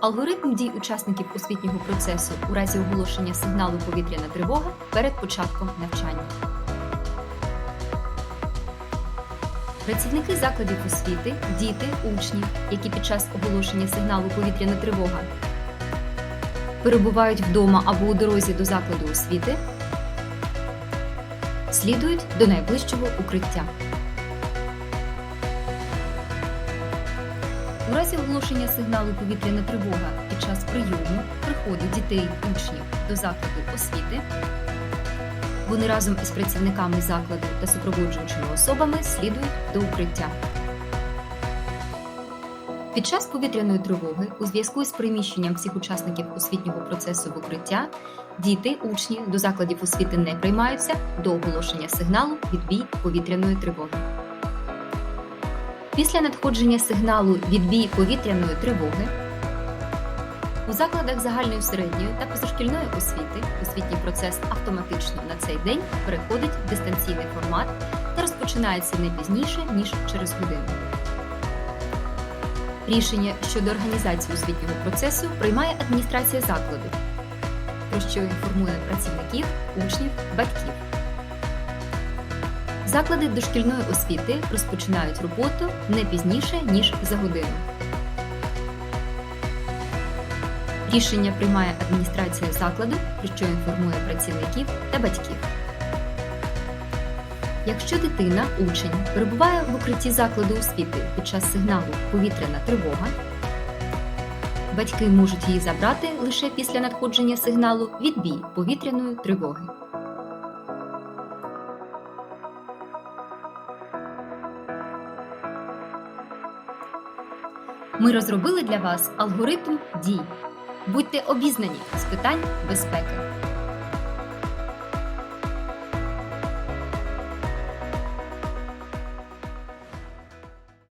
Алгоритм дій учасників освітнього процесу у разі оголошення сигналу повітряна тривога перед початком навчання. Працівники закладів освіти, діти, учні, які під час оголошення сигналу повітряна тривога перебувають вдома або у дорозі до закладу освіти, слідують до найближчого укриття. У разі оголошення сигналу повітряна тривога під час прийому приходу дітей учнів до закладу освіти вони разом із працівниками закладу та супроводжуючими особами слідують до укриття. Під час повітряної тривоги у зв'язку з переміщенням всіх учасників освітнього процесу в укриття діти, учні до закладів освіти не приймаються до оголошення сигналу відбій повітряної тривоги. Після надходження сигналу відбій повітряної тривоги у закладах загальної середньої та позашкільної освіти освітній процес автоматично на цей день переходить в дистанційний формат та розпочинається не пізніше ніж через годину. Рішення щодо організації освітнього процесу приймає адміністрація закладу, про що інформує працівників, учнів, батьків. Заклади дошкільної освіти розпочинають роботу не пізніше ніж за годину. Рішення приймає адміністрація закладу, про що інформує працівників та батьків. Якщо дитина, учень, перебуває в укритті закладу освіти під час сигналу повітряна тривога, батьки можуть її забрати лише після надходження сигналу відбій повітряної тривоги. Ми розробили для вас алгоритм дій. Будьте обізнані з питань безпеки.